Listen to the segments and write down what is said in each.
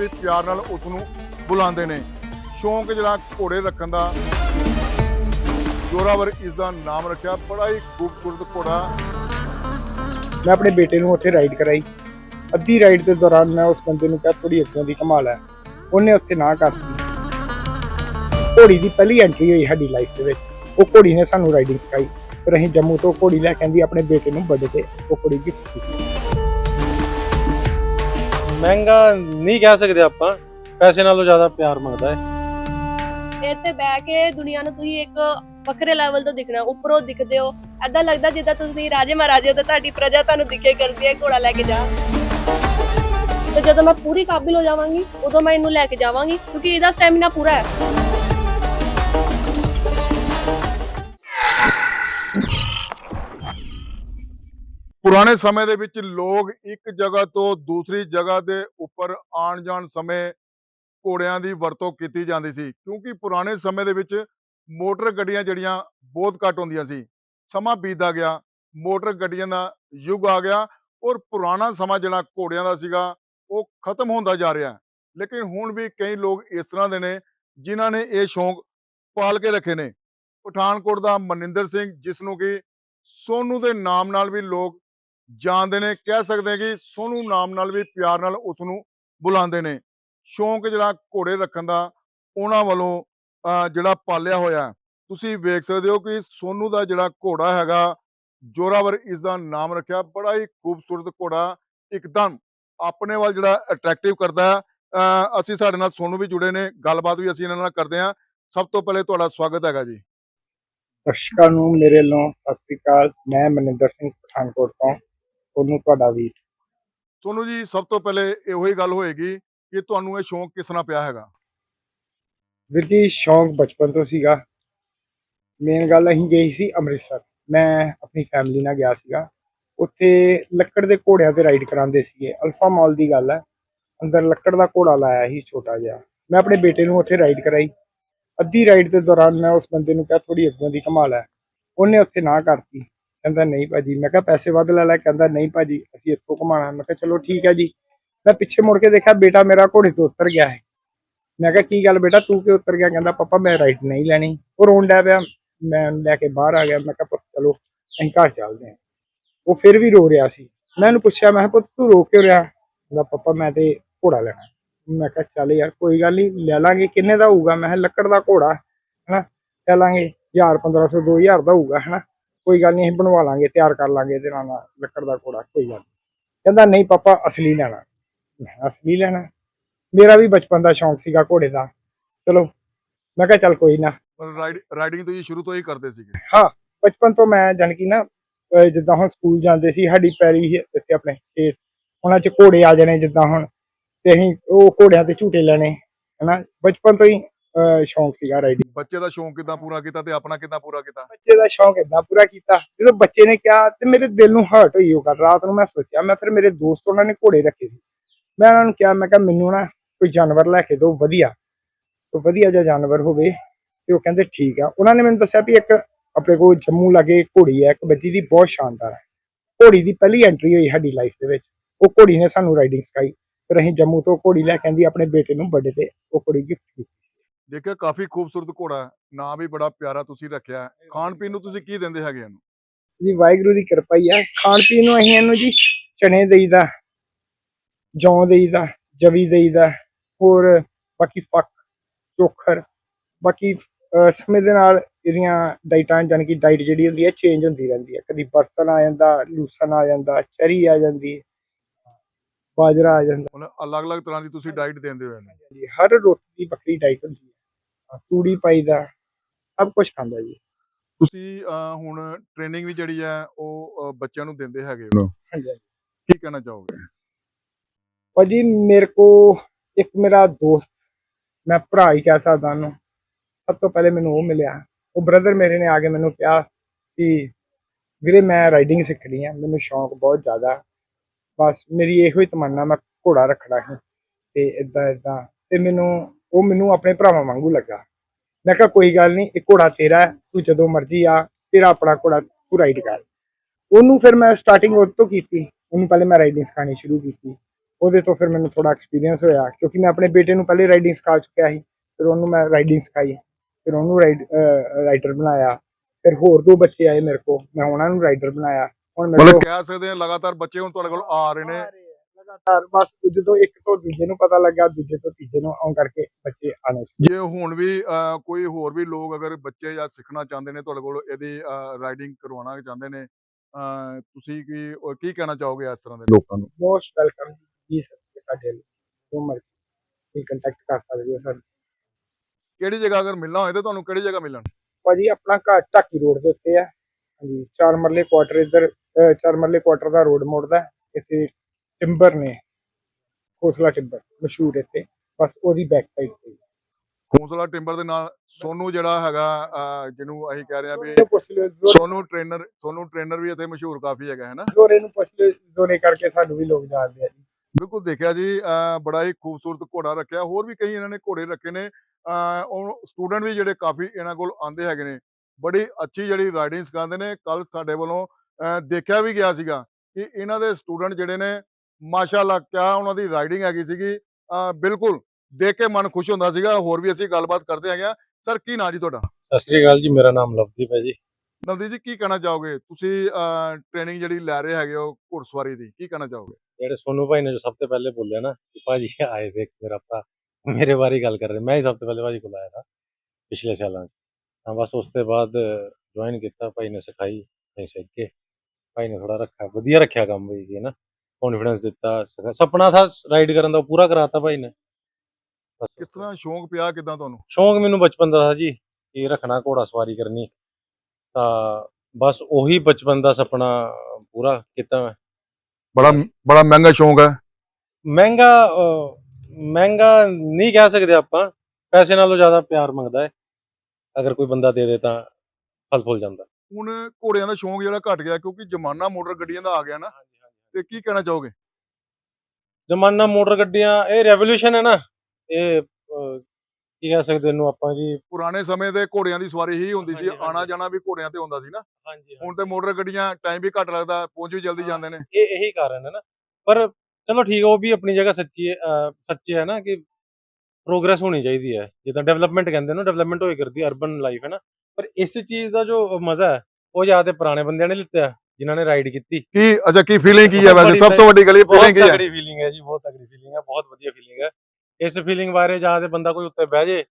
ਵੀ ਪਿਆਰ ਨਾਲ ਉਸ ਨੂੰ ਬੁਲਾਉਂਦੇ ਨੇ। ਸ਼ੌਂਕ ਜਿਹੜਾ ਘੋੜੇ ਰੱਖਣ ਦਾ, ਜੋਰਾਵਰ ਇਸ ਦਾ ਨਾਮ ਰੱਖਿਆ। ਬੜਾ ਹੀ ਖੂਬਸੂਰਤ ਘੋੜਾ। ਮੈਂ ਆਪਣੇ ਬੇਟੇ ਨੂੰ ਉੱਥੇ ਰਾਈਡ ਕਰਾਈ। ਅੱਧੀ ਰਾਈਡ ਦੇ ਦੌਰਾਨ ਮੈਂ ਉਸ ਬੰਦੇ ਨੂੰ ਕਿਹਾ ਥੋੜੀ ਅੱਗੇ ਦੀ ਕਮਾਲ ਹੈ। ਉਹਨੇ ਉੱਥੇ ਨਾ ਕਰਤੀ। ਘੋੜੀ ਦੀ ਪਹਿਲੀ ਐਂਟਰੀ ਹੋਈ ਸਾਡੀ ਲਾਈਫ ਦੇ ਵਿੱਚ। ਉਹ ਘੋੜੀ ਨੇ ਸਾਨੂੰ ਰਾਈਡਿੰਗ ਸਿਖਾਈ। ਫਿਰ ਅਸੀਂ ਜੰਮੂ ਤੋਂ ਘੋੜੀ ਲੈ ਕੇ ਆਂਦੀ, ਆਪਣੇ ਬੇਟੇ ਨੂੰ ਬਰਥਡੇ ਤੇ ਉਹ ਘੋੜੀ ਗਿਫਟ ਕੀਤੀ ਮਹਿੰਗਾ ਨਹੀਂ ਕਹਿ ਸਕਦੇ ਆਪਾਂ। ਪੈਸੇ ਨਾਲੋਂ ਜ਼ਿਆਦਾ ਪਿਆਰ ਮੰਗਦਾ ਹੈ। ਇੱਥੇ ਬਹਿ ਕੇ ਦੁਨੀਆ ਨੂੰ ਤੁਸੀਂ ਇੱਕ ਵੱਖਰੇ ਲੈਵਲ ਤੋਂ ਦਿਖਣਾ, ਉੱਪਰੋਂ ਦਿਖਦੇ ਹੋ। ਐਦਾਂ ਲੱਗਦਾ ਜਿੱਦਾਂ ਤੁਸੀਂ ਰਾਜੇ ਮਹਾਰਾਜੇ ਤੇ ਤੁਹਾਡੀ ਪ੍ਰਜਾ ਤੁਹਾਨੂੰ ਦਿਖੇ ਕਰਦੀ ਹੈ, ਘੋੜਾ ਲੈ ਕੇ ਜਾ। ਤੇ ਜਦੋਂ ਮੈਂ ਪੂਰੀ ਕਾਬਿਲ ਹੋ ਜਾਵਾਂਗੀ, ਉਦੋਂ ਮੈਂ ਇਹਨੂੰ ਲੈ ਕੇ ਜਾਵਾਂਗੀ, ਕਿਉਂਕਿ ਇਹਦਾ ਸਟੈਮਿਨਾ ਪੂਰਾ ਹੈ। ਪੁਰਾਣੇ ਸਮੇਂ ਦੇ ਵਿੱਚ ਲੋਕ ਇੱਕ ਜਗ੍ਹਾ ਤੋਂ ਦੂਸਰੀ ਜਗ੍ਹਾ ਦੇ ਉੱਪਰ ਆਉਣ ਜਾਣ ਸਮੇਂ ਘੋੜਿਆਂ ਦੀ ਵਰਤੋਂ ਕੀਤੀ ਜਾਂਦੀ ਸੀ, ਕਿਉਂਕਿ ਪੁਰਾਣੇ ਸਮੇਂ ਦੇ ਵਿੱਚ ਮੋਟਰ ਗੱਡੀਆਂ ਜਿਹੜੀਆਂ ਬਹੁਤ ਘੱਟ ਹੁੰਦੀਆਂ ਸੀ। ਸਮਾਂ ਬੀਤਦਾ ਗਿਆ, ਮੋਟਰ ਗੱਡੀਆਂ ਦਾ ਯੁੱਗ ਆ ਗਿਆ ਔਰ ਪੁਰਾਣਾ ਸਮਾਂ ਜਿਹੜਾ ਘੋੜਿਆਂ ਦਾ ਸੀਗਾ, ਉਹ ਖਤਮ ਹੁੰਦਾ ਜਾ ਰਿਹਾ। ਲੇਕਿਨ ਹੁਣ ਵੀ ਕਈ ਲੋਕ ਇਸ ਤਰ੍ਹਾਂ ਦੇ ਨੇ ਜਿਨ੍ਹਾਂ ਨੇ ਇਹ ਸ਼ੌਂਕ ਪਾਲ ਕੇ ਰੱਖੇ ਨੇ। ਪਠਾਨਕੋਟ ਦਾ ਮਨਿੰਦਰ ਸਿੰਘ, ਜਿਸ ਨੂੰ ਕਿ ਸੋਨੂ ਦੇ ਨਾਮ ਨਾਲ ਵੀ ਲੋਕ ਜਾਣਦੇ ਨੇ, ਕਹਿ ਸਕਦੇ ਕਿ ਸੋਨੂ ਨਾਮ ਨਾਲ ਵੀ, ਪਿਆਰ ਨਾਲ ਉਸ ਨੂੰ ਬੁਲਾਉਂਦੇ ਨੇ। ਸ਼ੌਂਕ ਜਿਹੜਾ ਘੋੜੇ ਰੱਖਣ ਦਾ, ਉਹਨਾਂ ਵੱਲੋਂ ਜਿਹੜਾ ਪਾਲਿਆ ਹੋਇਆ। ਤੁਸੀਂ ਵੇਖ ਸਕਦੇ ਹੋ ਕਿ ਸੋਨੂ ਦਾ ਜਿਹੜਾ ਘੋੜਾ ਹੈਗਾ, ਜੋਰਾਵਰ ਇਸ ਦਾ ਨਾਮ ਰੱਖਿਆ। ਬੜਾ ਹੀ ਖੂਬਸੂਰਤ ਘੋੜਾ, ਇੱਕਦਮ ਆਪਣੇ ਵੱਲ ਜਿਹੜਾ ਅਟਰੈਕਟਿਵ ਕਰਦਾ ਹੈ। ਅਸੀਂ ਸਾਡੇ ਨਾਲ ਸੋਨੂ ਵੀ ਜੁੜੇ ਨੇ, ਗੱਲਬਾਤ ਵੀ ਅਸੀਂ ਇਹਨਾਂ ਨਾਲ ਕਰਦੇ ਹਾਂ। ਸਭ ਤੋਂ ਪਹਿਲੇ ਤੁਹਾਡਾ ਸਵਾਗਤ ਹੈਗਾ ਜੀ। ਦਰਸ਼ਕਾਂ ਨੂੰ ਮੇਰੇ ਵੱਲੋਂ ਸਤਿ ਸ੍ਰੀ ਅਕਾਲ। ਮੈਂ ਮਨਿੰਦਰ ਸਿੰਘ ਪਠਾਨਕੋਟ ਤੋਂ। ਉਹਨੂੰ ਤੁਹਾਡਾ ਵੀਰ ਸੋਨੂ ਜੀ ਸਭ ਤੋਂ ਪਹਿਲੇ ਇਹੋ ਹੀ ਗੱਲ ਹੋਏਗੀ ਕਿ ਤੁਹਾਨੂੰ ਇਹ ਸ਼ੌਂਕ ਕਿਸ ਤਰ੍ਹਾਂ ਪਿਆ ਹੈਗਾ। ਵੀਰ ਜੀ ਸ਼ੌਂਕ ਬਚਪਨ ਤੋਂ ਸੀਗਾ। ਮੇਨ ਗੱਲ ਅਸੀਂ ਗਈ ਸੀ ਅੰਮ੍ਰਿਤਸਰ। ਮੈਂ ਆਪਣੀ ਫੈਮਿਲੀ ਨਾਲ ਗਿਆ ਸੀਗਾ। ਉੱਥੇ ਲੱਕੜ ਦੇ ਘੋੜਿਆਂ ਤੇ ਰਾਈਡ ਕਰਾਉਂਦੇ ਸੀਗੇ। ਅਲਫਾ ਮਾਲ ਦੀ ਗੱਲ ਹੈ। ਅੰਦਰ ਲੱਕੜ ਦਾ ਘੋੜਾ ਲਾਇਆ ਸੀ ਛੋਟਾ ਜਿਹਾ। ਮੈਂ ਆਪਣੇ ਬੇਟੇ ਨੂੰ ਉੱਥੇ ਰਾਈਡ ਕਰਾਈ। ਅੱਧੀ ਰਾਈਡ ਦੇ ਦੌਰਾਨ ਮੈਂ ਉਸ ਬੰਦੇ ਨੂੰ ਕਿਹਾ ਥੋੜੀ ਅੱਗੋਂ ਦੀ ਕਮਾਲ ਹੈ। ਉਹਨੇ ਉੱਥੇ ਨਾ ਕਰਤੀ। ਕਹਿੰਦਾ, ਨਹੀਂ ਭਾਜੀ। ਮੈਂ ਕਿਹਾ, ਪੈਸੇ ਵੱਧ ਲੈ ਲੈ। ਕਹਿੰਦਾ, ਨਹੀਂ ਭਾਜੀ, ਅਸੀਂ ਇੱਥੋਂ ਕਮਾਣਾ ਮੈਂ ਕਿਹਾ, ਚਲੋ ਠੀਕ ਹੈ ਜੀ। ਮੈਂ ਪਿੱਛੇ ਮੁੜ ਕੇ ਦੇਖਿਆ, ਬੇਟਾ ਮੇਰਾ ਘੋੜੇ ਤੋਂ ਉਤਰ ਗਿਆ ਹੈ। ਮੈਂ ਕਿਹਾ, ਕੀ ਗੱਲ ਬੇਟਾ, ਤੂੰ ਕਿਉਂ ਉਤਰ ਗਿਆ? ਕਹਿੰਦਾ, ਪਾਪਾ, ਮੈਂ ਰਾਈਟ ਨਹੀਂ ਲੈਣੀ। ਉਹ ਰੋਣ ਡਿਆ ਪਿਆ, ਮੈਂ ਲੈ ਕੇ ਬਾਹਰ ਆ ਗਿਆ। ਮੈਂ ਕਿਹਾ, ਪੁੱਤ, ਚਲੋ, ਅਸੀਂ ਘਰ ਚੱਲਦੇ ਹਾਂ। ਉਹ ਫਿਰ ਵੀ ਰੋ ਰਿਹਾ ਸੀ। ਮੈਂ ਉਹਨੂੰ ਪੁੱਛਿਆ, ਮੈਂ ਕਿਹਾ, ਪੁੱਤ, ਤੂੰ ਰੋ ਕਿਉਂ ਰਿਹਾ? ਕਹਿੰਦਾ, ਪਾਪਾ, ਮੈਂ ਤੇ ਘੋੜਾ ਲੈਣਾ। ਮੈਂ ਕਿਹਾ, ਚੱਲ ਯਾਰ, ਕੋਈ ਗੱਲ ਨਹੀਂ, ਲੈ ਲਾਂਗੇ। ਕਿੰਨੇ ਦਾ ਹੋਊਗਾ? ਮੈਂ ਕਿਹਾ, ਲੱਕੜ ਦਾ ਘੋੜਾ, ਹਨਾ? ਲੈ ਲਾਂਗੇ। 1000 1500 2000 ਦਾ ਹੋਊਗਾ, ਹਨਾ? ਕੋਈ ਗੱਲ ਨਹੀਂ ਅਸੀਂ ਬਣਵਾ ਲਾਂਗੇ ਤਿਆਰ ਕਰ ਲਾਂਗੇ ਇਹਦੇ ਨਾਲ ਲੱਕੜ ਦਾ ਘੋੜਾ ਕੋਈ ਗੱਲ ਕਹਿੰਦਾ ਨਹੀਂ ਪਾਪਾ ਅਸਲੀ ਲੈਣਾ ਅਸਲੀ ਲੈਣਾ ਮੇਰਾ ਵੀ ਬਚਪਨ ਦਾ ਸ਼ੌਂਕ ਸੀਗਾ ਘੋੜੇ ਦਾ। ਚਲੋ ਮੈਂ ਕਿਹਾ ਚੱਲ ਕੋਈ ਨਾ। ਰਾਈਡ ਰਾਈਡਿੰਗ ਤੁਸੀਂ ਸ਼ੁਰੂ ਤੋਂ ਹੀ ਕਰਦੇ ਸੀਗੇ। ਹਾਂ ਬਚਪਨ ਤੋਂ ਮੈਂ ਜਾਣੀ ਕਿ ਨਾ ਜਿੱਦਾਂ ਹੁਣ ਸਕੂਲ ਜਾਂਦੇ ਸੀ ਸਾਡੀ ਪੈਰੀ ਇੱਥੇ ਆਪਣੇ ਖੇਤ ਉਹਨਾਂ 'ਚ ਘੋੜੇ ਆ ਜਾਣੇ ਜਿੱਦਾਂ ਹੁਣ ਤੇ ਅਸੀਂ ਉਹ ਘੋੜਿਆਂ ਤੇ ਝੂਟੇ ਲੈਣੇ ਹਨਾ? ਬਚਪਨ ਤੋਂ ਹੀ ਸ਼ੌਂਕ ਸੀਗਾ ਰਾਈਡਿੰਗ ਬੱਚੇ ਦਾ ਸ਼ੌਂਕ ਕਿਦਾਂ ਪੂਰਾ ਕੀਤਾ ਤੇ ਆਪਣਾ ਕਿਦਾਂ ਪੂਰਾ ਕੀਤਾ? ਬੱਚੇ ਦਾ ਸ਼ੌਂਕ ਏਦਾਂ ਪੂਰਾ ਕੀਤਾ ਜਦੋਂ ਬੱਚੇ ਨੇ ਕਿਹਾ ਤੇ ਮੇਰੇ ਦਿਲ ਨੂੰ ਹਰਟ ਹੋਈ ਉਹ ਗੱਲ ਰਾਤ ਨੂੰ ਮੈਂ ਸੋਚਿਆ ਮੈਂ ਫਿਰ ਮੇਰੇ ਦੋਸਤ ਉਹਨਾਂ ਨੇ ਘੋੜੇ ਰੱਖੇ ਸੀ। ਮੈਂ ਉਹਨਾਂ ਨੂੰ ਕਿਹਾ ਮੈਂ ਕਿਹਾ ਮੈਨੂੰ ਨਾ ਕੋਈ ਜਾਨਵਰ ਲੈ ਕੇ ਦਿਓ ਵਧੀਆ। ਕੋਈ ਵਧੀਆ ਜਿਹਾ ਜਾਨਵਰ ਹੋਵੇ ਤੇ ਉਹ ਕਹਿੰਦੇ ਠੀਕ ਆ। ਉਹਨਾਂ ਨੇ ਮੈਨੂੰ ਦੱਸਿਆ ਵੀ ਇੱਕ ਆਪਣੇ ਕੋਲ ਜੰਮੂ ਲਾਗੇ ਘੋੜੀ ਹੈ ਇੱਕ ਬੱਚੀ ਦੀ ਬਹੁਤ ਸ਼ਾਨਦਾਰ ਹੈ ਘੋੜੀ ਦੀ ਪਹਿਲੀ ਐਂਟਰੀ ਹੋਈ ਸਾਡੀ ਲਾਈਫ ਦੇ ਵਿੱਚ। ਉਹ ਘੋੜੀ ਨੇ ਸਾਨੂੰ ਰਾਈਡਿੰਗ ਸਿਖਾਈ। ਫਿਰ ਅਸੀਂ ਜੰਮੂ ਤੋਂ ਘੋੜੀ ਲੈ ਕੇ ਆਂਦੀ ਆਪਣੇ ਬੇਟੇ ਨੂੰ ਬਰਥਡੇ ਤੇ ਉਹ ਘੋੜੀ ਗਿਫਟ ਕੀਤੀ। ਦੇਖਿਆ ਕਾਫੀ ਖੂਬਸੂਰਤ ਘੋੜਾ ਨਾਮ ਵੀ ਬੜਾ ਪਿਆਰਾ ਤੁਸੀਂ ਰੱਖਿਆ ਖਾਣ ਪੀਣ ਨੂੰ ਤੁਸੀਂ ਕੀ ਦਿੰਦੇ ਹੈਗੇ ਇਹਨੂੰ? ਜੀ ਵਾਹਿਗੁਰੂ ਦੀ ਕਿਰਪਾ ਹੀ ਹੈ। ਖਾਣ ਪੀਣ ਨੂੰ ਅਸੀਂ ਇਹਨੂੰ ਜੀ ਚਨੇ ਦੇਈਦਾ ਜੌਂ ਦੇਈਦਾ ਜਵੀ ਦੇਈਦਾ ਹੋਰ ਬਾਕੀ ਪੱਕ ਚੋਖਰ ਬਾਕੀ ਸਮੇਂ ਦੇ ਨਾਲ ਇਹਦੀਆਂ ਡਾਈਟਾਂ ਜਾਣੀ ਕਿ ਡਾਈਟ ਜਿਹੜੀ ਹੁੰਦੀ ਹੈ ਚੇਂਜ ਹੁੰਦੀ ਰਹਿੰਦੀ ਹੈ। ਕਦੀ ਬਰਤਨ ਆ ਜਾਂਦਾ ਲੂਸਨ ਆ ਜਾਂਦਾ ਚਰੀ ਆ ਜਾਂਦੀ ਹੈ ਬਾਜਰਾ ਆ ਜਾਂਦਾ। ਹੁਣ ਅਲੱਗ-ਅਲੱਗ ਤਰ੍ਹਾਂ ਦੀ ਤੁਸੀਂ ਡਾਈਟ ਦਿੰਦੇ ਹੋ ਇਹਨੂੰ? ਜੀ ਹਰ ਰੋਟੀ ਦੀ ਵੱਖਰੀ ਡਾਈਟ ਹੁੰਦੀ ਹੈ। ਤੂੜੀ ਪਾਈਦਾ ਸਭ ਕੁਝ ਖਾਂਦਾ ਜੀ। ਤੁਸੀਂ ਅਹ, ਹੁਣ ਟ੍ਰੇਨਿੰਗ ਵੀ ਜਿਹੜੀ ਹੈ ਉਹ ਅਹ, ਬੱਚਿਆਂ ਨੂੰ ਦਿੰਦੇ ਹੈਗੇ ਹੋ। ਹਾਂਜੀ। ਕੀ ਕਹਿਣਾ ਚਾਹੋਗੇ? ਭਾਜੀ ਮੇਰੇ ਕੋ ਇੱਕ ਮੇਰਾ ਦੋਸਤ ਮੈਂ ਭਰਾ ਹੀ ਕਹਿ ਸਕਦਾ ਉਹਨੂੰ। ਸਭ ਤੋਂ ਪਹਿਲੇ ਮੈਨੂੰ ਉਹ ਮਿਲਿਆ। ਉਹ ਬ੍ਰਦਰ ਮੇਰੇ ਨੇ ਆ ਕੇ ਮੈਨੂੰ ਕਿਹਾ ਕਿ ਵੀਰੇ ਮੈਂ ਰਾਈਡਿੰਗ ਸਿੱਖਣੀ ਆ ਮੈਨੂੰ ਸ਼ੌਂਕ ਬਹੁਤ ਜ਼ਿਆਦਾ। ਬਸ ਮੇਰੀ ਇਹੋ ਹੀ ਤਮੰਨਾ ਮੈਂ ਘੋੜਾ ਰੱਖਣਾ ਹੈ ਤੇ ਇਦਾਂ ਇਦਾਂ ਤੇ ਮੈਨੂੰ ਉਹ ਮੈਨੂੰ ਆਪਣੇ ਭਰਾਵਾਂ ਵਾਂਗੂ ਲੱਗਾ। ਮੈਂ ਕਿਹਾ ਕੋਈ ਗੱਲ ਨਹੀਂ ਇਹ ਘੋੜਾ ਤੇਰਾ ਤੂੰ ਜਦੋਂ ਮਰਜ਼ੀ ਆ ਤੇਰਾ ਆਪਣਾ ਘੋੜਾ ਤੂੰ ਰਾਈਡ ਕਰ। ਉਹਨੂੰ ਫਿਰ ਮੈਂ ਸਟਾਰਟਿੰਗ ਉਹ ਤੋਂ ਕੀਤੀ। ਉਹਨੂੰ ਪਹਿਲੇ ਮੈਂ ਰਾਈਡਿੰਗ ਸਿਖਾਉਣੀ ਸ਼ੁਰੂ ਕੀਤੀ। ਉਹਦੇ ਤੋਂ ਫਿਰ ਮੈਨੂੰ ਥੋੜਾ ਐਕਸਪੀਰੀਅੰਸ ਹੋਇਆ ਕਿਉਂਕਿ ਮੈਂ ਆਪਣੇ ਬੇਟੇ ਨੂੰ ਪਹਿਲੇ ਰਾਈਡਿੰਗ ਸਿਖਾ ਚੁੱਕਿਆ ਸੀ। ਫਿਰ ਉਹਨੂੰ ਮੈਂ ਰਾਈਡਿੰਗ ਸਿਖਾਈ। ਫਿਰ ਉਹਨੂੰ ਰਾਈਡ ਰਾਈਡਰ ਬਣਾਇਆ। ਫਿਰ ਹੋਰ ਦੋ ਬੱਚੇ ਆਏ ਮੇਰੇ ਕੋਲ। ਮੈਂ ਉਹਨਾਂ ਨੂੰ ਰਾਈਡਰ ਬਣਾਇਆ। ਹੁਣ ਮੇਰੇ ਮਤਲਬ ਕੋਲ ਕਹਿ ਸਕਦੇ ਹਾਂ ਲਗਾਤਾਰ ਬੱਚੇ ਹੁਣ ਤੁਹਾਡੇ ਕੋਲ ਆ ਰਹੇ ਨੇ। ਆ ਆ, ਲਗਾਤਾਰ ਬਸ ਜਦੋਂ ਇੱਕ ਤੋਂ ਦੂਜੇ ਨੂੰ ਪਤਾ ਲੱਗਾ ਦੂਜੇ ਤੋਂ ਤੀਜੇ ਨੂੰ ਆਉਂ ਕਰਕੇ ਬੱਚੇ ਆਣੇ ਜੇ ਹੁਣ ਵੀ ਅਹ, ਕੋਈ ਹੋਰ ਵੀ ਲੋਕ ਅਗਰ ਬੱਚੇ ਜਾਂ ਸਿੱਖਣਾ ਚਾਹੁੰਦੇ ਨੇ ਤੁਹਾਡੇ ਕੋਲ ਇਹਦੀ ਰਾਈਡਿੰਗ ਕਰਵਾਉਣਾ ਚਾਹੁੰਦੇ ਨੇ ਅਹ, ਤੁਸੀਂ ਕੀ ਉਹ ਕੀ ਕਹਿਣਾ ਚਾਹੋਗੇ ਇਸ ਤਰ੍ਹਾਂ ਦੇ ਲੋਕਾਂ ਨੂੰ? ਮੋਸਟ ਵੈਲਕਮ ਜੀ ਸਰ ਸਾਡੇ ਲਈ ਜੋ ਮਰਜ਼ੀ ਕੰਟੈਕਟ ਕਰ ਸਕਦੇ ਹੋ ਸਰ। ਕਿਹੜੀ ਜਗ੍ਹਾ ਅਗਰ ਮਿਲਣਾ ਹੋਏ ਤਾਂ ਤੁਹਾਨੂੰ ਕਿਹੜੀ ਜਗ੍ਹਾ ਮਿਲਣ? ਭਾਜੀ ਆਪਣਾ ਘਰ ਢਾਕੀ ਰੋਡ ਦੇ ਉੱਤੇ ਹੈ। ਹਾਂਜੀ ਚਾਰ ਮਰਲੇ ਕੁਆਟਰ ਇੱਧਰ ਅਹ, ਚਾਰ ਮਰਲੇ ਕੁਆਟਰ ਦਾ ਰੋਡ ਮੁੜਦਾ ਹੈ। ਇੱਥੇ ਟਿੰਬਰ ਨੇ ਖੋਸਲਾ ਟਿੰਬਰ ਮਸ਼ਹੂਰ ਇੱਥੇ ਬਸ ਉਹਦੀ ਬੈਕ ਸਾਈਡ ਤੇ। ਹੌਸਲਾ ਟਿੰਬਰ ਦੇ ਨਾਲ ਸੋਨੂ ਜਿਹੜਾ ਹੈਗਾ ਜਿਹਨੂੰ ਅਸੀਂ ਕਹਿ ਰਹੇ ਆ ਵੀ ਸੋਨੂ ਟ੍ਰੇਨਰ ਸੋਨੂ ਟ੍ਰੇਨਰ ਵੀ ਇੱਥੇ ਮਸ਼ਹੂਰ ਕਾਫੀ ਹੈਗਾ ਹੈ ਨਾ? ਜ਼ੋਰੇ ਨੂੰ ਪੁੱਛ ਲਿਓ ਜ਼ੋਰੇ ਕਰਕੇ ਸਾਨੂੰ ਵੀ ਲੋਕ ਜਾਣਦੇ ਆ ਜੀ। ਬਿਲਕੁਲ ਦੇਖਿਆ ਜੀ ਬੜਾ ਹੀ ਖੂਬਸੂਰਤ ਘੋੜਾ ਰੱਖਿਆ ਹੋਰ ਵੀ ਕਈ ਇਹਨਾਂ ਨੇ ਘੋੜੇ ਰੱਖੇ ਨੇ। ਉਹ ਸਟੂਡੈਂਟ ਵੀ ਜਿਹੜੇ ਕਾਫੀ ਇਹਨਾਂ ਕੋਲ ਆਉਂਦੇ ਹੈਗੇ ਨੇ। ਬੜੀ ਅੱਛੀ ਜਿਹੜੀ ਰਾਈਡਿੰਗ ਸਿਖਾਉਂਦੇ ਨੇ। ਕੱਲ ਸਾਡੇ ਵੱਲੋਂ ਦੇਖਿਆ ਵੀ ਗਿਆ ਸੀਗਾ ਕਿ ਇਹਨਾਂ ਦੇ ਸਟੂਡੈਂਟ ਜਿਹੜੇ ਨੇ ਮਾਸ਼ਾਅੱਲਾ ਕਿਆ ਉਹਨਾਂ ਦੀ ਰਾਈਡਿੰਗ ਹੈਗੀ ਸੀਗੀ। ਬਿਲਕੁਲ ਦੇਖ ਕੇ ਮਨ ਖੁਸ਼ ਹੁੰਦਾ ਸੀਗਾ। ਹੋਰ ਵੀ ਅਸੀਂ ਗੱਲਬਾਤ ਕਰਦੇ ਹੈਗੇ ਆ ਸਰ ਕੀ ਨਾਂ ਜੀ ਤੁਹਾਡਾ? ਸਤਿ ਸ੍ਰੀ ਅਕਾਲ ਜੀ ਮੇਰਾ ਨਾਮ ਲਵਦੀਪ ਹੈ ਜੀ। ਨਵਦੀਪ ਜੀ ਕੀ ਕਹਿਣਾ ਚਾਹੋਗੇ? ਤੁਸੀਂ ਟ੍ਰੇਨਿੰਗ ਜਿਹੜੀ ਲੈ ਰਹੇ ਹੈਗੇ ਹੋ ਘੋੜਸਵਾਰੀ ਦੀ ਕੀ ਕਹਿਣਾ ਚਾਹੋਗੇ? ਜਿਹੜੇ ਸੋਨੂ ਭਾਈ ਨੇ ਜੋ ਸਭ ਤੋਂ ਪਹਿਲੇ ਬੋਲਿਆ ਨਾ ਕਿ ਭਾਜੀ ਆਏ ਦੇਖ ਮੇਰਾ ਭਰਾ ਮੇਰੇ ਬਾਰੇ ਗੱਲ ਕਰ ਰਹੇ। ਮੈਂ ਹੀ ਸਭ ਤੋਂ ਪਹਿਲੇ ਭਾਜੀ ਕੋਲ ਆਇਆ था ਪਿਛਲੇ ਸਾਲਾਂ 'ਚ। ਤਾਂ ਬਸ ਉਸ ਤੋਂ ਬਾਅਦ ਜੁਆਇਨ ਕੀਤਾ ਭਾਈ ਨੇ ਸਿਖਾਈ ਅਸੀਂ ਸਿੱਖ ਕੇ ਭਾਈ ਨੇ ਥੋੜਾ ਰੱਖਿਆ ਵਧੀਆ ਰੱਖਿਆ ਕੰਮ ਵੀ ਹੈ ਨਾ। ਕੌਨਫੀਡੈਂਸ ਦਿੱਤਾ ਸਿਖਾ- ਸੁਪਨਾ ਥਾ ਰਾਈਡ ਕਰਨ ਦਾ ਉਹ ਪੂਰਾ ਕਰਾਤਾ ਭਾਈ ਨੇ। ਕਿਸ ਤਰ੍ਹਾਂ ਸ਼ੌਂਕ ਪਿਆ ਕਿਦਾਂ ਤੁਹਾਨੂੰ? ਸ਼ੌਂਕ ਮੈਨੂੰ ਬਚਪਨ ਦਾ ਸੀ ਜੀ ਕਿ ਰੱਖਣਾ ਘੋੜਾ ਸਵਾਰੀ ਕਰਨੀ। ਤਾਂ ਬਸ ਉਹੀ ਬਚਪਨ ਦਾ ਸੁਪਨਾ ਪੂਰਾ ਕੀਤਾ ਮੈਂ। ਬੜਾ ਬੜਾ ਮਹਿੰਗਾ ਸ਼ੌਂਕ ਹੈ। ਮਹਿੰਗਾ ਅਹ, ਮਹਿੰਗਾ ਨਹੀਂ ਕਹਿ ਸਕਦੇ ਆਪਾਂ। ਪੈਸੇ ਨਾਲੋਂ ਜ਼ਿਆਦਾ ਪਿਆਰ ਮੰਗਦਾ ਹੈ। ਅਗਰ ਕੋਈ ਬੰਦਾ ਦੇ ਦੇ ਤਾਂ ਫਲ ਫੁੱਲ ਜਾਂਦਾ। ਹੁਣ ਘੋੜਿਆਂ ਦਾ ਸ਼ੌਂਕ ਜਿਹੜਾ ਘਟ ਗਿਆ ਕਿਉਂਕਿ ਜ਼ਮਾਨਾ ਮੋਟਰ ਗੱਡੀਆਂ ਦਾ ਆ ਗਿਆ ਨਾ। ਤੇ ਕੀ ਕਹਿਣਾ ਚਾਹੋਗੇ? ਜ਼ਮਾਨਾ ਮੋਟਰ ਗੱਡੀਆਂ ਇਹ ਰੈਵੋਲੂਸ਼ਨ ਹੈ ਨਾ। ਇਹ ਕੀ ਕਹਿ ਸਕਦੇ ਇਹਨੂੰ ਆਪਾਂ ਜੀ? ਪੁਰਾਣੇ ਸਮੇਂ ਦੇ ਘੋੜਿਆਂ ਦੀ ਸਵਾਰੀ ਹੀ ਹੁੰਦੀ ਸੀ। ਹਾਂਜੀ, ਹਾਂਜੀ। ਆਣਾ ਜਾਣਾ ਵੀ ਘੋੜਿਆਂ ਤੇ ਹੁੰਦਾ ਸੀ ਨਾ। ਹਾਂਜੀ ਹੁਣ ਤੇ ਮੋਟਰ ਗੱਡੀਆਂ ਟਾਈਮ ਵੀ ਘੱਟ ਲੱਗਦਾ ਪਹੁੰਚ ਵੀ ਜਲਦੀ ਜਾਂਦੇ ਨੇ। ਇਹ ਇਹੀ ਕਾਰਨ ਹੈ ਨਾ। ਪਰ ਚਲੋ ਠੀਕ ਹੈ ਉਹ ਵੀ ਆਪਣੀ ਜਗ੍ਹਾ ਸੱਚੀ ਹੈ ਅਹ, ਸੱਚੇ ਹੈ ਨਾ ਕਿ ਪ੍ਰੋਗਰੈਸ ਹੋਣੀ ਚਾਹੀਦੀ ਹੈ। ਜਿੱਦਾਂ ਡਿਵੈਲਪਮੈਂਟ ਕਹਿੰਦੇ ਨੇ ਡਿਵੈਲਪਮੈਂਟ ਹੋਈ ਕਰਦੀ ਅਰਬਨ ਲਾਈਫ ਹੈ ਨਾ। ਪਰ ਇਸ ਚੀਜ਼ ਦਾ ਜੋ ਮਜ਼ਾ ਹੈ ਉਹ ਜਾਂ ਤੇ ਪੁਰਾਣੇ ਬੰਦਿਆਂ ਨੇ ਲਿੱਤਾ ਜਿਨ੍ਹਾਂ ਨੇ ਰਾਈਡ ਕੀਤੀ। ਕੀ ਅੱਛਾ ਕੀ ਫੀਲਿੰਗ ਕੀ ਹੈ ਬਹੁਤ ਵੈਸੇ? ਸਭ ਤੋਂ ਵੱਡੀ ਗੱਲ ਇਹ ਬਹੁਤ ਫੀਲਿੰਗ ਕੀ ਹੈ? ਤਗੜੀ ਫੀਲਿੰਗ ਹੈ ਜੀ ਬਹੁਤ ਤਗੜੀ ਫੀਲਿੰਗ ਹੈ ਬਹੁਤ ਵਧੀਆ ਫੀਲਿੰਗ ਹੈ। ਇਸ ਫੀਲਿੰਗ ਬਾਰੇ ਜਾਂ ਤੇ ਬੰਦਾ ਕੋਈ ਉੱਤੇ ਬਹਿ ਜੇ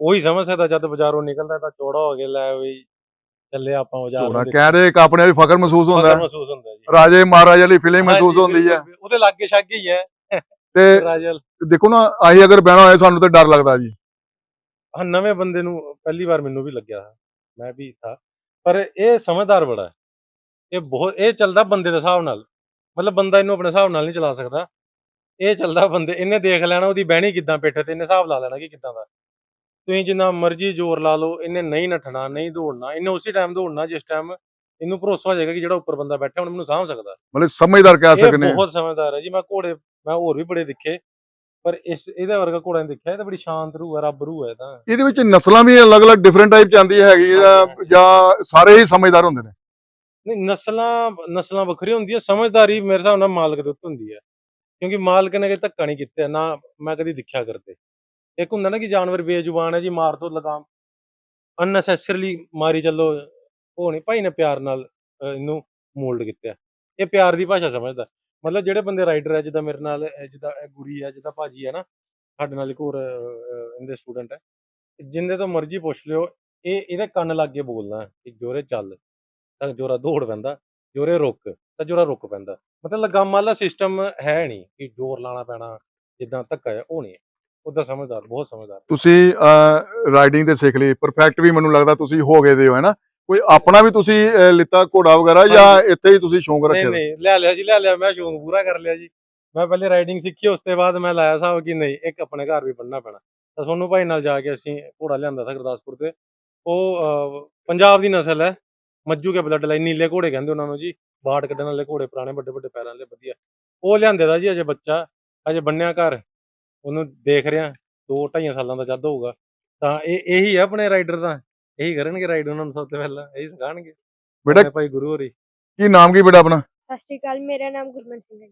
ਉਹੀ ਸਮਝ ਸਕਦਾ ਜਦ ਬਾਜ਼ਾਰੋਂ ਨਿਕਲਦਾ ਤਾਂ ਚੌੜਾ ਹੋ ਕੇ ਲੈ ਵੀ ਚੱਲੇ ਆਪਾਂ ਬਾਜ਼ਾਰ ਨੂੰ ਕਹਿ ਰਹੇ ਇੱਕ ਆਪਣੇ ਆਪ ਹੀ ਫਖਰ ਮਹਿਸੂਸ ਹੁੰਦਾ। ਫਖਰ ਹੈ ਮਹਿਸੂਸ ਹੁੰਦਾ ਜੀ। ਰਾਜੇ ਮਹਾਰਾਜੇ ਵਾਲੀ ਫੀਲਿੰਗ ਮਹਿਸੂਸ ਹੁੰਦੀ ਹੈ। ਉਹਦੇ ਲਾਗੇ ਛਾਗੇ ਹੀ ਹੈ। ਤੇ ਦੇਖੋ ਨਾ ਆਹੀ ਅਗਰ ਬਹਿਣਾ ਹੋਏ ਸਾਨੂੰ ਤਾਂ ਡਰ ਲੱਗਦਾ ਜੀ। ਹਾਂ ਨਵੇਂ ਬੰਦੇ ਨੂੰ ਪਹਿਲੀ ਵਾਰ ਮੈਨੂੰ ਵੀ ਲੱਗਿਆ ਮੈਂ ਵੀ ਥਾ ਪਰ ਇਹ ਸਮਝਦਾਰ ਬੜਾ ਹੈ। ਇਹ ਬਹੁਤ ਇਹ ਚੱਲਦਾ ਬੰਦੇ ਦੇ ਹਿਸਾਬ ਨਾਲ। ਮਤਲਬ ਬੰਦਾ ਇਹਨੂੰ ਆਪਣੇ ਹਿਸਾਬ ਨਾਲ ਨਹੀਂ ਚਲਾ ਸਕਦਾ। ਇਹ ਚੱਲਦਾ ਬੰਦੇ ਇਹਨੇ ਦੇਖ ਲੈਣਾ ਉਹਦੀ ਬਹਿਣੀ ਕਿੱਦਾਂ ਪਿੱਠ ਤੇ ਇਹਨੇ ਹਿਸਾਬ ਲਾ ਲੈਣਾ ਕਿ ਕਿੱਦਾਂ ਦਾ। ਤੁਸੀਂ ਜਿੰਨਾ ਮਰਜ਼ੀ ਜ਼ੋਰ ਲਾ ਲਓ ਇਹਨੇ ਨਹੀਂ ਨੱਠਣਾ ਨਹੀਂ ਦੌੜਨਾ ਇਹਨੇ ਉਸੇ ਟਾਈਮ ਦੌੜਨਾ ਜਿਸ ਟਾਈਮ ਇਹਨੂੰ ਭਰੋਸਾ ਹੋ ਜਾਏਗਾ ਕਿ ਜਿਹੜਾ ਉੱਪਰ ਬੰਦਾ ਬੈਠਾ ਹੁਣ ਮੈਨੂੰ ਸਾਂਭ ਸਕਦਾ। ਮਤਲਬ ਸਮਝਦਾਰ ਕਹਿ ਸਕਨੇ ਹਾਂ। ਬਹੁਤ ਸਮਝਦਾਰ ਹੈ ਜੀ ਮੈਂ ਘੋੜੇ ਮੈਂ ਹੋਰ ਵੀ ਬੜੇ ਦੇਖੇ ਪਰ ਇਸ ਇਹਦੇ ਵਰਗਾ ਘੋੜਾ ਨਹੀਂ ਦੇਖਿਆ ਇਹ ਤਾਂ ਬੜੀ ਸ਼ਾਂਤ ਰੂਹ ਹੈ ਰੱਬ ਰੂਹ ਹੈ ਤਾਂ। ਇਹਦੇ ਵਿੱਚ ਨਸਲਾਂ ਵੀ ਅਲੱਗ-ਅਲੱਗ ਡਿਫਰੈਂਟ ਟਾਈਪ ਚ ਆਉਂਦੀ ਹੈਗੀ ਜਾਂ ਸਾਰੇ ਹੀ ਸਮਝਦਾਰ ਹੁੰਦੇ ਨੇ। ਨਹੀਂ, ਨਸਲਾਂ ਨਸਲਾਂ ਵੱਖਰੀਆਂ ਹੁੰਦੀਆਂ, ਸਮਝਦਾਰੀ ਮੇਰੇ ਹਿਸਾਬ ਨਾਲ ਮਾਲਕ ਦੇ ਉੱਤੇ ਹੁੰਦੀ ਹੈ। ਕਿਉਂਕਿ ਮਾਲਕ ਨੇ ਕਦੇ ਧੱਕਾ ਨਹੀਂ ਕੀਤਾ, ਨਾ ਮੈਂ ਕਦੀ ਦੇਖਿਆ ਕਰਦੇ। ਇੱਕ ਹੁੰਦਾ ਨਾ ਕਿ ਜਾਨਵਰ ਬੇਜ਼ੁਬਾਨ ਹੈ ਜੀ, ਮਾਰ ਤੋਂ ਲਗਾਮ। ਅਨਨੈਸੈਸਰੀਲੀ ਮਾਰੀ ਚੱਲੋ, ਉਹ ਨਹੀਂ, ਭਾਈ ਨੇ ਪਿਆਰ ਨਾਲ ਇਹਨੂੰ ਮੋਲਡ ਕੀਤਾ। ਇਹ ਪਿਆਰ ਦੀ ਭਾਸ਼ਾ ਸਮਝਦਾ। ਮਤਲਬ ਜਿਹੜੇ ਬੰਦੇ ਰਾਈਡਰ ਹੈ, ਜਿੱਦਾਂ ਮੇਰੇ ਨਾਲ ਜਿੱਦਾਂ ਇਹ ਗੁਰੀ ਹੈ, ਜਿੱਦਾਂ ਭਾਜੀ ਹੈ ਨਾ, ਸਾਡੇ ਨਾਲ ਇੱਕ ਹੋਰ ਇਹਦੇ ਸਟੂਡੈਂਟ ਹੈ। ਜਿੰਦੇ ਤੋਂ ਮਰਜ਼ੀ ਪੁੱਛ ਲਿਓ, ਇਹ, ਇਹਦੇ ਕੰਨ ਲੱਗ ਕੇ ਬੋਲਣਾ, ਕਿ ਜੋਰੇ ਚੱਲ। ਤਾਂ ਜੋਰਾ ਦੌੜ ਪੈਂਦਾ ਜੋਰੇ ਰੁਕ ਤਾਂ ਜੋਰਾ ਰੁਕ ਪੈਂਦਾ। ਮਤਲਬ ਲਗਾਮ ਵਾਲਾ ਸਿਸਟਮ ਹੈ ਨਹੀਂ ਕਿ ਜ਼ੋਰ ਲਾਣਾ ਪੈਣਾ ਜਿੱਦਾਂ ਧੱਕਾ ਹੈ ਉਹ ਨਹੀਂ ਉਹਦਾ ਸਮਝਦਾਰ ਬਹੁਤ ਸਮਝਦਾਰ। ਤੁਸੀਂ ਰਾਈਡਿੰਗ ਤੇ ਸਿੱਖ ਲਈ ਪਰਫੈਕਟ ਵੀ ਮੈਨੂੰ ਲੱਗਦਾ ਤੁਸੀਂ ਹੋ ਗਏ ਦੇ ਹੋ ਹੈਨਾ? ਕੋਈ ਆਪਣਾ ਵੀ ਤੁਸੀਂ ਲਿੱਤਾ ਘੋੜਾ ਵਗੈਰਾ ਜਾਂ ਇੱਥੇ ਹੀ ਤੁਸੀਂ ਸ਼ੌਂਕ ਨਹੀਂ ਰੱਖਿਆ ਨਹੀਂ ਲੈ ਲਿਆ ਜੀ ਲੈ ਲਿਆ ਮੈਂ ਸ਼ੌਂਕ ਪੂਰਾ ਕਰ ਲਿਆ ਜੀ। ਮੈਂ ਪਹਿਲੇ ਰਾਈਡਿੰਗ ਸਿੱਖੀ ਉਸ ਤੋਂ ਬਾਅਦ ਮੈਂ ਲਾਇਆ ਸਾਬ ਕਿ ਨਹੀਂ ਇੱਕ ਆਪਣੇ ਘਰ ਵੀ ਬੰਨਣਾ ਪੈਣਾ। ਤਾਂ ਸੋਨੂੰ ਭਾਈ ਨਾਲ ਜਾ ਕੇ ਅਸੀਂ ਘੋੜਾ ਲਿਆਂਦਾ ਸੀ ਗੁਰਦਾਸਪੁਰ ਤੇ। ਉਹ ਪੰਜਾਬ ਦੀ ਨਸਲ ਹੈ। ਮੱਜੂ ਕੇ ਬਲੱਡ ਲਾਈਨ ਨੀਲੇ ਘੋੜੇ ਕਹਿੰਦੇ ਉਹਨਾਂ ਨੂੰ ਜੀ ਬਾੜ ਕੱਢਣ ਵਾਲੇ ਘੋੜੇ ਪੁਰਾਣੇ ਵੱਡੇ ਵੱਡੇ ਪੈਰਾਂ ਵਾਲੇ ਵਧੀਆ। ਉਹ ਲਿਆਂਦੇ ਦਾ ਜੀ ਅਜੇ ਬੱਚਾ ਅਜੇ ਬੰਨਿਆ ਘਰ। ਉਹਨੂੰ ਦੇਖ ਰਿਹਾ ਦੋ ਢਾਈਆਂ ਸਾਲਾਂ ਦਾ ਜੱਦ ਹੋਊਗਾ। ਤਾਂ ਇਹ ਇਹੀ ਹੈ ਆਪਣੇ ਰਾਈਡਰ ਦਾ ਇਹੀ ਕਰਨਗੇ ਰਾਈਡ ਉਹਨਾਂ ਨੂੰ ਸਭ ਤੋਂ ਪਹਿਲਾਂ ਇਹੀ ਸਿਖਾਣਗੇ ਬੇਟਾ ਭਾਈ ਗੁਰੂ ਹੋਰੀ। ਕੀ ਨਾਮ ਕੀ ਬੇਟਾ ਆਪਣਾ? ਸਤਿ ਸ਼੍ਰੀ ਅਕਾਲ ਮੇਰਾ ਨਾਮ ਗੁਰਮਨ ਸਿੰਘ ਹੈ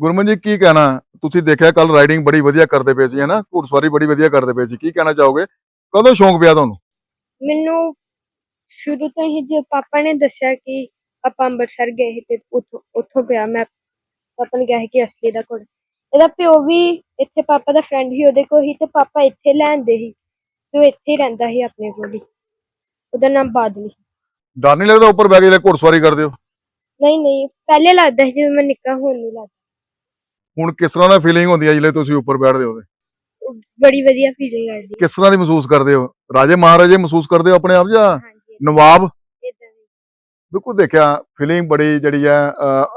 ਗੁਰਮਨ ਜੀ ਕੀ ਕਹਿਣਾ? ਤੁਸੀਂ ਦੇਖਿਆ ਕੱਲ ਰਾਈਡਿੰਗ ਬੜੀ ਵਧੀਆ ਕਰਦੇ ਪਏ ਸੀ ਹੈ ਨਾ? ਘੋੜਸਵਾਰੀ ਬੜੀ ਵਧੀਆ ਕਰਦੇ ਪਏ ਸੀ। ਕੀ ਕਹਿਣਾ ਚਾਹੋਗੇ? ਕਦੋਂ ਸ਼ੌਂਕ ਪਿਆ ਤੁਹਾਨੂੰ? ਮੈਨੂੰ ਸ਼ੁਰੂ ਤੋਂ ਹੀ ਜੇ ਪਾਪਾ ਨੇ ਦੱਸਿਆ ਕਿ ਆਪਾਂ ਅੰਮ੍ਰਿਤਸਰ ਗਏ ਸੀ ਤੇ ਉੱਥੋਂ ਉੱਥੋਂ ਪਿਆ ਮੈਂ ਪਾਪਾ ਨੇ ਕਿਹਾ ਸੀ ਕਿ ਅਸਲੀ ਦਾ ਕੋਲ ਇਹਦਾ ਪਿਓ ਵੀ ਇੱਥੇ ਪਾਪਾ ਦਾ ਫਰੈਂਡ ਸੀ ਉਹਦੇ ਕੋਲ ਹੀ ਤੇ ਪਾਪਾ ਇੱਥੇ ਲੈਂਦੇ ਸੀ ਤੇ ਉਹ ਇੱਥੇ ਹੀ ਰਹਿੰਦਾ ਸੀ ਆਪਣੇ ਕੋਲ ਹੀ। ਉਹਦਾ ਨਾਮ ਬਾਦਲ ਸੀ। ਡਰ ਨਹੀਂ ਲੱਗਦਾ ਉੱਪਰ ਬੈ ਕੇ ਜਿਹੜੇ ਘੋੜਸਵਾਰੀ ਕਰਦੇ ਹੋ? ਨਹੀਂ ਨਹੀਂ ਪਹਿਲੇ ਲੱਗਦਾ ਸੀ ਜਦੋਂ ਮੈਂ ਨਿੱਕਾ ਹੁਣ ਨਹੀਂ ਲੱਗਦਾ। ਹੁਣ ਕਿਸ ਤਰ੍ਹਾਂ ਦਾ ਫੀਲਿੰਗ ਹੁੰਦੀ ਹੈ ਜਿਹੜੇ ਤੁਸੀਂ ਉੱਪਰ ਬੈਠਦੇ ਹੋ ਤੇ? ਉਹ ਬੜੀ ਵਧੀਆ ਫੀਲਿੰਗ ਆਉਂਦੀ ਕਿਸ ਤਰ੍ਹਾਂ ਦੀ ਮਹਿਸੂਸ ਕਰਦੇ ਹੋ? ਰਾਜੇ ਮਹਾਰਾਜੇ ਮਹਿਸੂਸ ਕਰਦੇ ਹੋ ਆਪਣੇ ਆਪ ਜਾਂ ਹਾਂਜੀ। ਨਵਾਬ। ਬਿਲਕੁਲ ਦੇਖਿਆ ਫੀਲਿੰਗ ਬੜੀ ਜਿਹੜੀ ਹੈ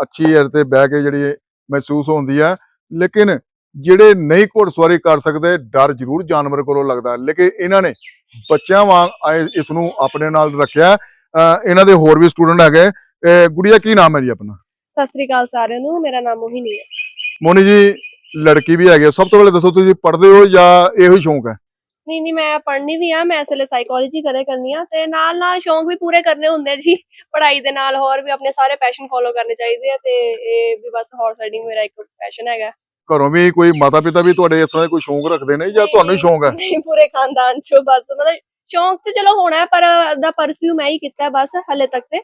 ਅੱਛੀ ਹੈ ਤੇ ਬਹਿ ਕੇ ਜਿਹੜੀ ਮਹਿਸੂਸ ਹੁੰਦੀ ਹੈ। ਲੇਕਿਨ ਜਿਹੜੇ ਨਹੀਂ ਘੋੜਸਵਾਰੀ ਕਰ ਸਕਦੇ ਡਰ ਜ਼ਰੂਰ ਜਾਨਵਰ ਕੋਲੋਂ ਲੱਗਦਾ। ਲੇਕਿਨ ਇਹਨਾਂ ਨੇ ਬੱਚਿਆਂ ਵਾਂਗ ਇਸ ਨੂੰ ਆਪਣੇ ਨਾਲ ਰੱਖਿਆ। ਇਹਨਾਂ ਦੇ ਹੋਰ ਵੀ ਸਟੂਡੈਂਟ ਹੈਗੇ। ਗੁੜੀਆ ਕੀ ਨਾਮ ਹੈ ਜੀ ਆਪਣਾ? ਸਤਿ ਸ੍ਰੀ ਅਕਾਲ ਸਾਰਿਆਂ ਨੂੰ ਮੇਰਾ ਨਾਮ ਮੋਹਿਨੀ ਹੈ। ਮੋਨੀ ਜੀ ਲੜਕੀ ਵੀ ਹੈਗੀ। ਸਭ ਤੋਂ ਪਹਿਲੇ ਦੱਸੋ ਤੁਸੀਂ ਪੜ੍ਹਦੇ ਹੋ ਜਾਂ ਇਹੋ ਹੀ ਸ਼ੌਂਕ ਹੈ? ਨਹੀਂ ਨਹੀਂ ਮੈਂ ਪੜ੍ਹਨੀ ਵੀ ਆ ਮੈਂ ਇਸ ਵੇਲੇ ਸਾਈਕੋਲੋਜੀ ਕਰੇ ਕਰਨੀ ਆ ਤੇ ਨਾਲ ਨਾਲ ਸ਼ੌਂਕ ਵੀ ਪੂਰੇ ਕਰਨੇ ਹੁੰਦੇ ਆ ਜੀ ਪੜ੍ਹਾਈ ਦੇ ਨਾਲ ਹੋਰ ਵੀ ਆਪਣੇ ਸਾਰੇ ਪੈਸ਼ਨ ਫੋਲੋ ਕਰਨੇ ਚਾਹੀਦੇ ਆ ਤੇ ਇਹ ਵੀ ਬਸ ਹਾਰਸ ਰਾਈਡਿੰਗ ਮੇਰਾ ਇੱਕ ਪੈਸ਼ਨ ਹੈਗਾ। ਘਰੋਂ ਵੀ ਕੋਈ ਮਾਤਾ ਪਿਤਾ ਵੀ ਤੁਹਾਡੇ ਇਸ ਤਰ੍ਹਾਂ ਕੋਈ ਸ਼ੌਂਕ ਰੱਖਦੇ ਨੇ ਜਾਂ ਤੁਹਾਨੂੰ ਹੀ ਸ਼ੌਂਕ ਹੈ? ਨਹੀਂ ਪੂਰੇ ਖਾਨਦਾਨ ਚੋਂ ਬਸ ਮਤਲਬ ਸ਼ੌਂਕ ਤੇ ਚਲੋ ਹੋਣਾ ਹੈ ਪਰ ਦਾ ਪਰਸਿਊ ਮੈਂ ਹੀ ਕੀਤਾ ਬਸ ਹਲੇ ਤੱਕ ਤੇ।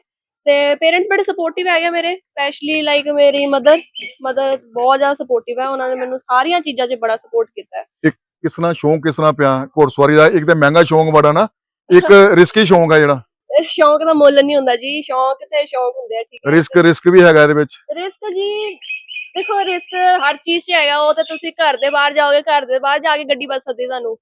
ਤੇ ਪੇਰੈਂਟਸ ਬੜੇ ਸਪੋਰਟਿਵ ਹੈਗੇ ਮੇਰੇ ਸਪੈਸ਼ਲੀ ਲਾਈਕ ਮੇਰੀ ਮਦਰ ਮਦਰ ਬਹੁਤ ਜ਼ਿਆਦਾ ਸਪੋਰਟਿਵ ਹੈ ਉਹਨਾਂ ਨੇ ਮੈਨੂੰ ਸਾਰੀਆਂ ਚੀਜ਼ਾਂ 'ਚ ਬੜਾ ਸਪੋਰਟ ਕੀਤਾ ਹੈ। ਕਿਸ ਤਰ੍ਹਾਂ ਸ਼ੌਂਕ ਕਿਸ ਤਰ੍ਹਾਂ ਪਿਆ? ਘੋੜਸਵਾਰੀ ਦਾ ਇੱਕ ਤਾਂ ਮਹਿੰਗਾ ਸ਼ੌਂਕ ਬੜਾ ਨਾ ਇੱਕ ਰਿਸਕੀ ਸ਼ੌਂਕ ਹੈ ਜਿਹੜਾ। ਇਹ ਸ਼ੌਂਕ ਦਾ ਮੁੱਲ ਨਹੀਂ ਹੁੰਦਾ ਜੀ ਸ਼ੌਂਕ ਤੇ ਸ਼ੌਂਕ ਹੁੰਦੇ ਆ ਠੀਕ ਹੈ। ਰਿਸਕ ਰਿਸਕ ਵੀ ਹੈਗਾ ਇਹਦੇ ਵਿੱਚ। ਰਿਸਕ ਜੀ ਦੇਖੋ ਰਿਸਕ ਹਰ ਚੀਜ਼ 'ਚ ਹੈਗਾ ਉਹ ਤੇ ਤੁਸੀਂ ਘਰ ਦੇ ਬਾਹਰ ਜਾਓਗੇ ਘਰ ਦੇ ਬਾਹਰ ਜਾ ਕੇ ਗੱਡੀ ਬੱਸ ਸਕਦੀ ਤੁਹਾਨੂੰ।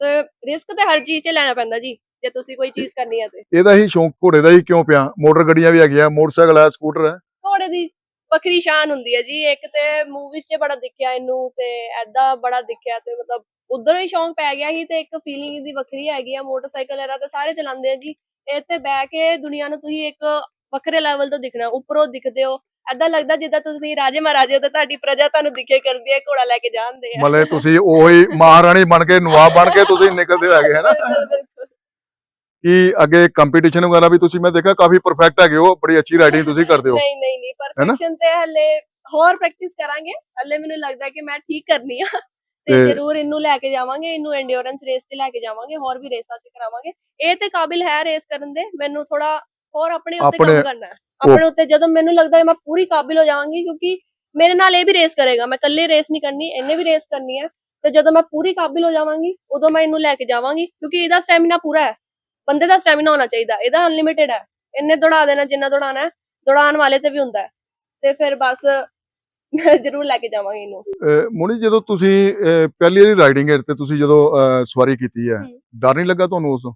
ਤੇ ਰਿਸਕ ਤੇ ਹਰ ਚੀਜ਼ 'ਚ ਲੈਣਾ ਪੈਂਦਾ ਜੀ ਜੇ ਤੁਸੀਂ ਕੋਈ ਚੀਜ਼ ਕਰਨੀ ਹੈ ਤੇ। ਇਹਦਾ ਹੀ ਸ਼ੌਂਕ ਘੋੜੇ ਦਾ ਹੀ ਕਿਉਂ ਪਿਆ? ਮੋਟਰ ਗੱਡੀਆਂ ਵੀ ਹੈਗੀਆਂ ਮੋਟਰਸਾਈਕਲ ਹੈ ਸਕੂਟਰ ਹੈ। ਘੋੜੇ ਦੀ ਵੱਖਰੀ ਸ਼ਾਨ ਹੁੰਦੀ ਹੈ ਜੀ ਇੱਕ ਤੇ ਮੂਵੀਜ਼ 'ਚ ਬੜਾ ਦਿਖਿਆ ਇਹਨੂੰ ਤੇ ਐਦਾਂ ਬੜਾ ਦਿਖਿਆ ਤੇ ਮਤਲਬ ਉਧਰੋਂ ਹੀ ਸ਼ੌਂਕ ਪੈ ਗਿਆ ਸੀ ਤੇ ਇੱਕ ਫੀਲਿੰਗ ਇਹਦੀ ਵੱਖਰੀ ਹੈਗੀ ਆ ਮੋਟਰਸਾਈਕਲ ਇਹਦਾ ਤੇ ਸਾਰੇ ਚਲਾਉਂਦੇ ਆ ਜੀ। ਇੱਥੇ ਬਹਿ ਕੇ ਦੁਨੀਆ ਨੂੰ ਤੁਸੀਂ ਇੱਕ ਵੱਖਰੇ ਲੈਵਲ ਤੋਂ ਦਿਖਣਾ ਉੱਪਰੋਂ ਦਿਖਦੇ ਹੋ। ਐਦਾਂ ਲੱਗਦਾ ਜਿੱਦਾਂ ਤੁਸੀਂ ਰਾਜੇ ਮਹਾਰਾਜੇ ਹੋ ਤੇ ਤੁਹਾਡੀ ਪ੍ਰਜਾ ਤੁਹਾਨੂੰ ਦਿਖੇ ਕਰਦੀ ਹੈ ਘੋੜਾ ਲੈ ਕੇ ਜਾਂਦੇ ਆ। ਮਤਲਬ ਤੁਸੀਂ ਉਹੀ ਮਹਾਰਾਣੀ ਬਣ ਕੇ ਨਵਾਬ ਬਣ ਕੇ ਤੁਸੀਂ ਨਿਕਲਦੇ ਹੈਗੇ ਹੈ ਨਾ। ਕਿ ਅੱਗੇ ਕੰਪੀਟੀਸ਼ਨ ਵਗੈਰਾ ਵੀ ਤੁਸੀਂ ਮੈਂ ਦੇਖਿਆ ਕਾਫੀ ਪਰਫੈਕਟ ਹੈਗੇ ਹੋ ਬੜੀ ਅੱਛੀ ਰਾਈਡਿੰਗ ਤੁਸੀਂ ਕਰਦੇ ਹੋ। ਨਹੀਂ ਨਹੀਂ ਨਹੀਂ ਪਰਫੈਕਸ਼ਨ ਤੇ ਹਲੇ ਹੋਰ ਪ੍ਰੈਕਟਿਸ ਕਰਾਂਗੇ। ਹਲੇ ਮੈਨੂੰ ਲੱਗਦਾ ਕਿ ਮੈਂ ਠੀਕ ਕਰਨੀ ਆ। ਤੇ ਜ਼ਰੂਰ ਇਹਨੂੰ ਲੈ ਕੇ ਜਾਵਾਂਗੇ ਇਹਨੂੰ ਐਂਡਿਓਰੈਂਸ ਰੇਸ ਤੇ ਲੈ ਕੇ ਜਾਵਾਂਗੇ ਹੋਰ ਵੀ ਰੇਸਾਂ ਤੇ ਕਰਾਵਾਂਗੇ। ਇਹ ਤੇ ਕਾਬਿਲ ਹੈ ਰੇਸ ਕਰਨ ਦੇ ਮੈਨੂੰ ਥੋੜਾ ਹੋਰ ਆਪਣੇ ਉੱਤੇ ਕੰਮ ਆਪਣੇ- ਕਰਨਾ ਹੈ। ਆਪਣੇ ਉੱਤੇ ਜਦੋਂ ਮੈਨੂੰ ਲੱਗਦਾ ਹੈ ਮੈਂ ਪੂਰੀ ਕਾਬਿਲ ਹੋ ਜਾਵਾਂਗੀ ਕਿਉਂਕਿ ਮੇਰੇ ਨਾਲ ਇਹ ਵੀ ਰੇਸ ਕਰੇਗਾ ਮੈਂ ਇਕੱਲੇ ਰੇਸ ਨਹੀਂ ਕਰਨੀ ਇਹਨੇ ਵੀ ਰੇਸ ਕਰਨੀ ਹੈ। ਤੇ ਜਦੋਂ ਮੈਂ ਪੂਰੀ ਕਾਬਿਲ ਹੋ ਜਾਵਾਂਗੀ ਉਦੋਂ ਮੈਂ ਇਹਨੂੰ ਲੈ ਕੇ ਜਾਵਾਂਗੀ ਕਿਉਂਕਿ ਇਹਦਾ ਸਟੈਮਿਨਾ ਪੂਰਾ ਹੈ। ਬੰਦੇ ਦਾ ਸਟੈਮਿਨਾ ਹੋਣਾ ਚਾਹੀਦਾ ਇਹਦਾ ਅਨਲਿਮਿਟਿਡ ਹੈ। ਇਹਨੇ ਦੌੜਾ ਦੇਣਾ ਜਿੰਨਾ ਦੌੜਾਣਾ ਹੈ ਦੌੜਾਉਣ ਵਾਲੇ ਤੇ ਵੀ ਹੁੰਦਾ ਹੈ। ਤੇ ਫਿਰ ਬਸ ਮੈਂ ਜ਼ਰੂਰ ਲੈ ਕੇ ਜਾਵਾਂਗੀ ਇਹਨੂੰ। ਮੋਨੀ ਜਦੋਂ ਤੁਸੀਂ ਅਹ ਪਹਿਲੀ ਵਾਰੀ ਰਾਈਡਿੰਗ ਤੇ ਤੁਸੀਂ ਜਦੋਂ ਅਹ ਸਵਾਰੀ ਕੀਤੀ ਹੈ ਹਮ। ਡਰ ਨਹੀਂ ਲੱਗਾ ਤੁਹਾਨੂੰ ਉਸ ਤੋਂ?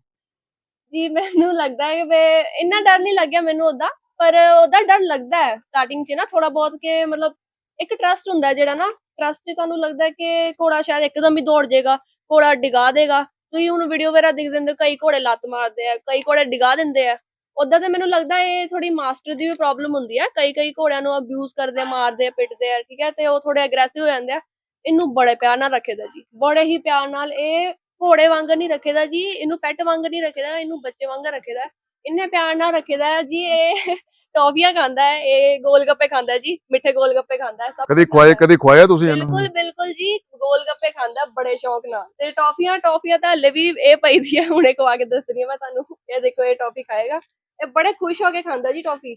ਜੀ ਮੈਨੂੰ ਲੱਗਦਾ ਹੈ ਕਿ ਵੀ ਇੰਨਾ ਡਰ ਨਹੀਂ ਲੱਗਿਆ ਮੈਨੂੰ ਉਹਦਾ ਪਰ ਉਹਦਾ ਡਰ ਲੱਗਦਾ ਹੈ ਸਟਾਰਟਿੰਗ 'ਚ ਨਾ ਥੋੜਾ ਬਹੁਤ ਕਿ ਮਤਲਬ ਇੱਕ ਟਰਸਟ ਹੁੰਦਾ ਹੈ ਜਿਹੜਾ ਨਾ ਟਰਸਟ 'ਚ ਤੁਹਾਨੂੰ ਲੱਗਦਾ ਹੈ ਕਿ ਘੋੜਾ ਸ਼ਾਇਦ ਇੱਕਦਮ ਹੀ ਦੌੜ ਜਾਏਗਾ ਘੋੜਾ ਡਿਗਾ ਦੇਗਾ। ਤੁਸੀਂ ਹੁਣ ਵੀਡੀਓ ਵਗੈਰਾ ਦੇਖ ਦਿੰਦੇ ਹੋ, ਕਈ ਘੋੜੇ ਲੱਤ ਮਾਰਦੇ ਆ ਕਈ ਘੋੜੇ ਡਿਗਾ ਦਿੰਦੇ ਆ। ਉਦਾਂ ਤੇ ਮੈਨੂੰ ਲੱਗਦਾ ਇਹ ਥੋੜੀ ਮਾਸਟਰ ਦੀ ਵੀ ਪ੍ਰੋਬਲਮ ਹੁੰਦੀ ਹੈ ਕਈ ਕਈ ਘੋੜਿਆਂ ਨੂੰ ਅਬਿਊਜ਼ ਕਰਦੇ ਆ ਮਾਰਦੇ ਆ ਪਿੱਟਦੇ ਆ ਠੀਕ ਹੈ ਤੇ ਉਹ ਥੋੜੇ ਅਗਰੈਸਿਵ ਹੋ ਜਾਂਦੇ ਆ। ਇਹਨੂੰ ਬੜੇ ਪਿਆਰ ਨਾਲ ਰੱਖੇਦਾ ਜੀ। ਬੜੇ ਹੀ ਪਿਆਰ ਨਾਲ ਇਹ ਘੋੜੇ ਵਾਂਗ ਨਹੀਂ ਰੱਖੇਦਾ ਜੀ ਇਹਨੂੰ ਪੈਟ ਵਾਂਗ ਨਹੀਂ ਰੱਖੇਦਾ ਇਹਨੂੰ ਬੱਚੇ ਵਾਂਗ ਰੱਖੇਦਾ। ਇੰਨੇ ਪਿਆਰ ਨਾਲ ਰੱਖੇਦਾ ਜੀ ਇਹ ਟੌਫੀਆਂ ਖਾਂਦਾ ਹੈ ਇਹ ਗੋਲ ਗੱਪੇ ਖਾਂਦਾ ਹੈ ਜੀ ਮਿੱਠੇ ਗੋਲ ਗੱਪੇ ਖਾਂਦਾ ਹੈ ਸਭ ਕਦੀ ਖਵਾਏ। ਕਦੀ ਖਵਾਇਆ ਤੁਸੀਂ ਇਹਨੂੰ? ਬਿਲਕੁਲ ਬਿਲਕੁਲ ਜੀ ਗੋਲ ਗੱਪੇ ਖਾਂਦਾ ਬੜੇ ਸ਼ੌਕ ਨਾਲ। ਤੇ ਟੌਫੀਆਂ ਟੌਫੀਆਂ ਤਾਂ ਹਲੇ ਵੀ ਇਹ ਪਈ ਦੀ ਹੈ ਹੁਣੇ ਖਵਾ ਕੇ ਦੱਸ ਰਹੀ ਹਾਂ ਮੈਂ ਤੁਹਾਨੂੰ। ਇਹ ਦੇਖੋ ਇਹ ਟੌਫੀ ਖਾਏਗਾ। ਇਹ ਬੜੇ ਖੁਸ਼ ਹੋ ਕੇ ਖਾਂਦਾ ਜੀ ਟੌਫੀ।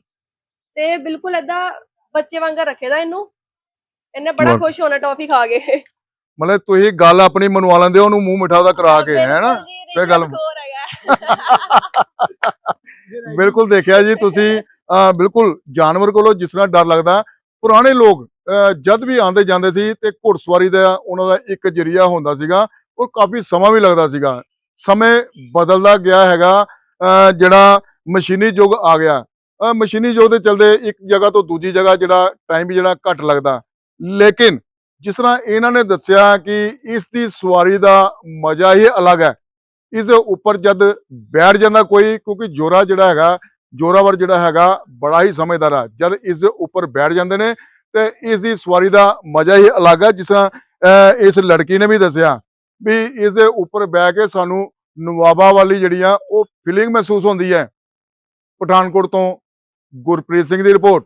ਤੇ ਬਿਲਕੁਲ ਏਦਾਂ ਬੱਚੇ ਵਾਂਗ ਰੱਖੇਦਾ ਇਹਨੂੰ। ਇਹਨੇ ਬੜਾ ਵਾਹ। ਖੁਸ਼ ਹੋਣਾ ਟੌਫੀ ਖਾ ਕੇ। ਮਤਲਬ ਤੁਸੀਂ ਗੱਲ ਆਪਣੀ ਮਨਵਾ ਲੈਂਦੇ ਹੋ ਉਹਨੂੰ ਮੂੰਹ ਮਿਠਾ ਦਾ ਕਰਾ ਕੇ ਹੈ ਨਾ ਫਿਰ ਗੱਲ- ਹੈਗਾ। ਬਿਲਕੁਲ ਦੇਖਿਆ ਜੀ ਤੁਸੀਂ ਅਹ ਬਿਲਕੁਲ ਜਾਨਵਰ ਕੋਲੋਂ ਜਿਸ ਤਰ੍ਹਾਂ ਡਰ ਲੱਗਦਾ ਪੁਰਾਣੇ ਲੋਕ ਅਹ ਜਦ ਵੀ ਆਉਂਦੇ ਜਾਂਦੇ ਸੀ ਤੇ ਘੁੜਸਵਾਰੀ ਦਾ ਉਹਨਾਂ ਦਾ ਇੱਕ ਜਰੀਆ ਹੁੰਦਾ ਸੀਗਾ ਉਹ ਕਾਫੀ ਸਮਾਂ ਵੀ ਲੱਗਦਾ ਸੀਗਾ। ਸਮੇਂ ਬਦਲਦਾ ਗਿਆ ਹੈਗਾ ਅਹ ਜਿਹੜਾ ਮਸ਼ੀਨੀ ਯੁੱਗ ਆ ਗਿਆ। ਅਹ ਮਸ਼ੀਨੀ ਯੁੱਗ ਦੇ ਚਲਦੇ ਇੱਕ ਜਗ੍ਹਾ ਤੋਂ ਦੂਜੀ ਜਗ੍ਹਾ ਜਿਹੜਾ ਟਾਈਮ ਵੀ ਜਿਹੜਾ ਘੱਟ ਲੱਗਦਾ। ਲੇਕਿਨ ਜਿਸ ਤਰ੍ਹਾਂ ਇਹਨਾਂ ਨੇ ਦੱਸਿਆ ਕਿ ਇਸ ਦੀ ਸਵਾਰੀ ਦਾ ਮਜ਼ਾ ਹੀ ਅਲੱਗ ਹੈ। ਇਸ ਦੇ ਉੱਪਰ ਜਦ ਬੈਠ ਜਾਂਦਾ ਕੋਈ, ਕਿਉਂਕਿ ਜੋਰਾ ਜਿਹੜਾ ਹੈਗਾ, ਜੋਰਾਵਰ ਜਿਹੜਾ ਹੈਗਾ, ਬੜਾ ਹੀ ਸਮਝਦਾਰ ਆ। ਜਦ ਇਸ ਦੇ ਉੱਪਰ ਬੈਠ ਜਾਂਦੇ ਨੇ, ਤੇ ਇਸ ਦੀ ਸਵਾਰੀ ਦਾ ਮਜ਼ਾ ਹੀ ਅਲੱਗ ਹੈ ਜਿਸ ਤਰ੍ਹਾਂ ਇਸ ਲੜਕੀ ਨੇ ਵੀ ਦੱਸਿਆ ਵੀ ਇਸ ਦੇ ਉੱਪਰ ਬਹਿ ਕੇ ਸਾਨੂੰ ਨਵਾਬਾ ਵਾਲੀ ਜਿਹੜੀ ਆ ਉਹ ਫੀਲਿੰਗ ਮਹਿਸੂਸ ਹੁੰਦੀ ਹੈ। ਪਠਾਨਕੋਟ ਤੋਂ ਗੁਰਪ੍ਰੀਤ ਸਿੰਘ ਦੀ ਰਿਪੋਰਟ।